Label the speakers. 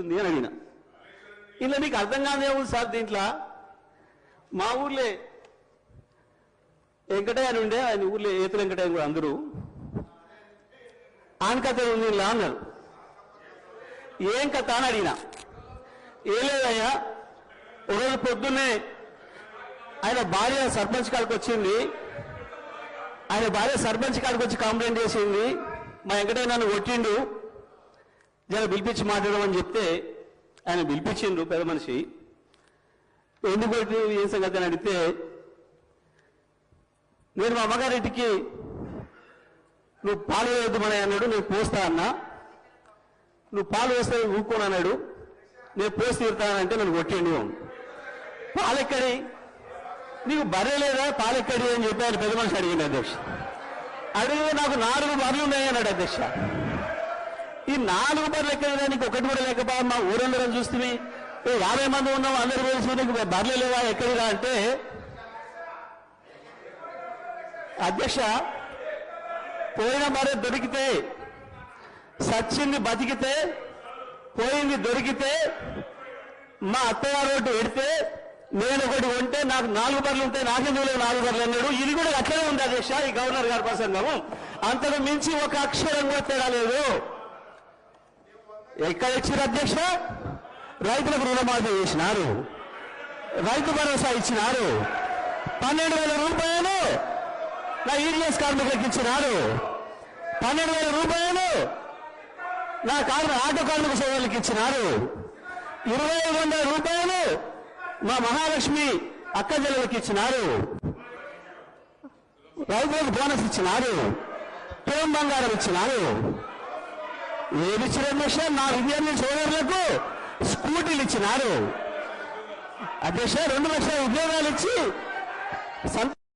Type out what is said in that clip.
Speaker 1: ఉంది అని అడిగిన. ఇలా నీకు అర్థం కాదే ఉంది సార్ దీంట్లో? మా ఊర్లే వెంకటయ్య అని ఉండే ఆయన ఊర్లో ఏతు వెంకటయ్య కూడా అందరూ. ఆయన కథ ఉంది ఇలా అన్నారు. ఏం కథ అని అడిగిన. ఏం లేదయ్యా? ఒకరోజు పొద్దున్నే ఆయన భార్య సర్పంచ్ కాడికి వచ్చింది. ఆయన భార్య సర్పంచ్ కాడికి వచ్చి కంప్లైంట్ చేసింది. మా వెంకటయ్య నన్ను కొట్టిండు. జర పిలిపించి మాట్లాడమని చెప్తే ఆయన పిలిపించిండు పెద్ద మనిషి. ఎందుకు ఏం సంగతి అని అడిగితే నేను మా అమ్మగారింటికి నువ్వు పాలు వేయొద్దుమని అన్నాడు నేను పోస్తా అన్నా. నువ్వు పాలు వేస్తే ఊరుకోను అన్నాడు. నేను పోసి తీరుతానంటే నన్ను కొట్టిండు. పాలెక్కడి? నీకు బర్రె లేదా? పాలెక్కడి? అని చెప్పి ఆయన పెద్ద మనిషి అడిగింది అధ్యక్ష. అడిగితే నాకు నాలుగు బర్రెలు ఉన్నాయి అన్నాడు అధ్యక్ష. ఈ నాలుగు బర్రెలు ఎక్కడ నీకు ఒకటి కూడా లేకపోవ మా ఊరందరం చూస్తే. యాభై మంది ఉన్నాం అందరు కలిసి నీకు బర్రెలు లేవా ఎక్కడిరా అంటే. అధ్యక్ష పోయిన బర్రె దొరికితే సచ్చింది బతికితే పోయింది దొరికితే మా అత్తగారు ఒకటి పెడితే నేను ఒకటి ఉంటే నాకు నాలుగు బర్రెలు ఉంటే నాకెందుకు లేవు నాలుగు బర్రెలు అన్నాడు. ఇది కూడా అట్లనే ఉంది అధ్యక్ష ఈ గవర్నర్ గారి ప్రసంగము. అంతకు మించి ఒక అక్షరం కూడా తేడా లేదు. ఎక్కడ ఇచ్చారు అధ్యక్ష? రైతులకు రుణమాఫీ చేసినారు. రైతు భరోసా ఇచ్చినారు. పన్నెండు వేల రూపాయలు నా ఈడిఎస్ కార్మికులకు ఇచ్చినారు. పన్నెండు వేల రూపాయలు నా కార్మి ఆటో కార్మిక సోదరులకు ఇచ్చినారు. ఇరవై ఐదు వందల రూపాయలు మా మహాలక్ష్మి అక్క చెల్లెలకు ఇచ్చినారు. రైతులకు బోనస్ ఇచ్చినారు. ప్రేమ బంగారం ఇచ్చినారు. ఏమి ఇచ్చిన అధ్యక్ష నా విద్యార్థి సోదరులకు స్కూటీలు ఇచ్చినారు. అధ్యక్ష రెండు లక్షల ఉద్యోగాలు ఇచ్చి సంత